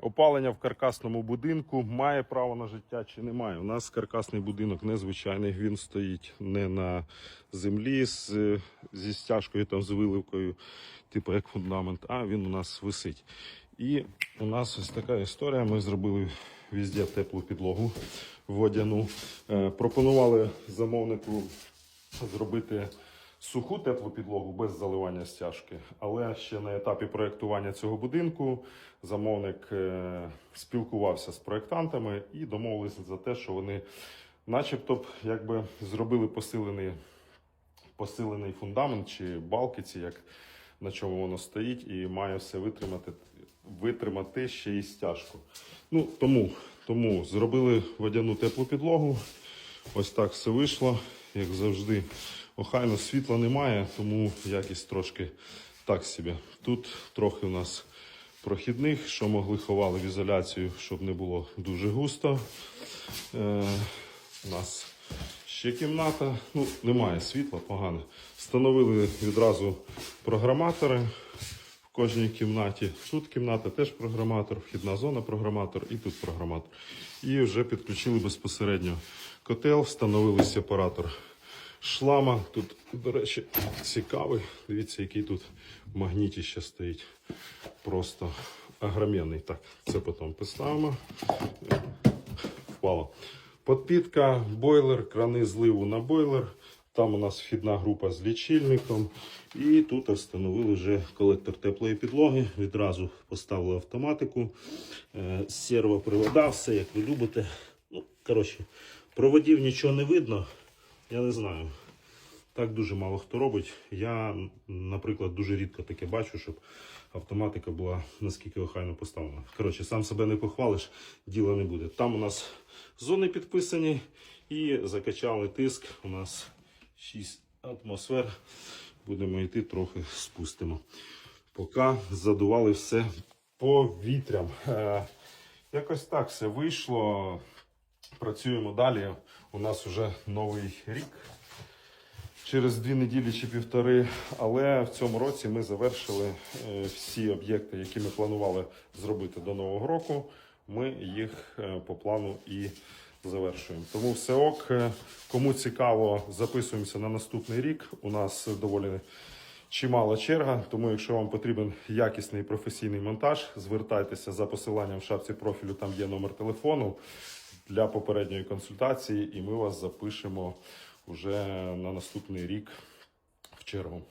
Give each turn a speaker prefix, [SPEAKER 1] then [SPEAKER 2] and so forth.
[SPEAKER 1] Опалення в каркасному будинку має право на життя чи не має. У нас каркасний будинок незвичайний. Він стоїть не на землі з, зі стяжкою, там з виливкою, типу як фундамент, а він у нас висить. І у нас ось така історія. Ми зробили везде теплу підлогу водяну. Е, пропонували замовнику зробити суху теплу підлогу без заливання стяжки. Але ще на етапі проєктування цього будинку замовник е, спілкувався з проєктантами і домовилися за те, що вони, начебто, якби зробили посилений, посилений фундамент чи балки, ці, як на чому воно стоїть, і має все витримати, витримати ще й стяжку. Ну, тому, тому зробили водяну теплу підлогу. Ось так все вийшло, як завжди. Охайно світла немає, тому якість трошки так собі. Тут трохи у нас прохідних, що могли ховали в ізоляцію, щоб не було дуже густо. Е, у нас ще кімната. Ну, немає світла, погано. Встановили відразу програматори в кожній кімнаті. Тут кімната теж програматор, вхідна зона програматор і тут програматор. І вже підключили безпосередньо котел, встановили сепаратор шлама. Тут, до речі, цікавий. Дивіться, який тут магніті ще стоїть. Просто огроменний. Так, це потім поставимо. Впало. Подпітка, бойлер, крани зливу на бойлер. Там у нас вхідна група з лічильником. І тут встановили вже колектор теплої підлоги. Відразу поставили автоматику. Е, Сервопривода, все як ви любите. Ну, коротше, проводів нічого не видно. Я не знаю. Так дуже мало хто робить. Я, наприклад, дуже рідко таке бачу, щоб автоматика була наскільки охайно поставлена. Коротше, сам себе не похвалиш, діла не буде. Там у нас зони підписані і закачали тиск. У нас 6 атмосфер. Будемо йти трохи спустимо. Поки задували все повітрям. Е, якось так все вийшло. Працюємо далі. У нас вже новий рік. Через дві неділі чи півтори, але в цьому році ми завершили е, всі об'єкти, які ми планували зробити до нового року. Ми їх е, по плану і завершуємо. Тому все ок. Е, Кому цікаво, записуємося на наступний рік. У нас доволі чимала черга. Тому, якщо вам потрібен якісний професійний монтаж, звертайтеся за посиланням в шапці профілю. Там є номер телефону для попередньої консультації, і ми вас запишемо вже на наступний рік в чергу.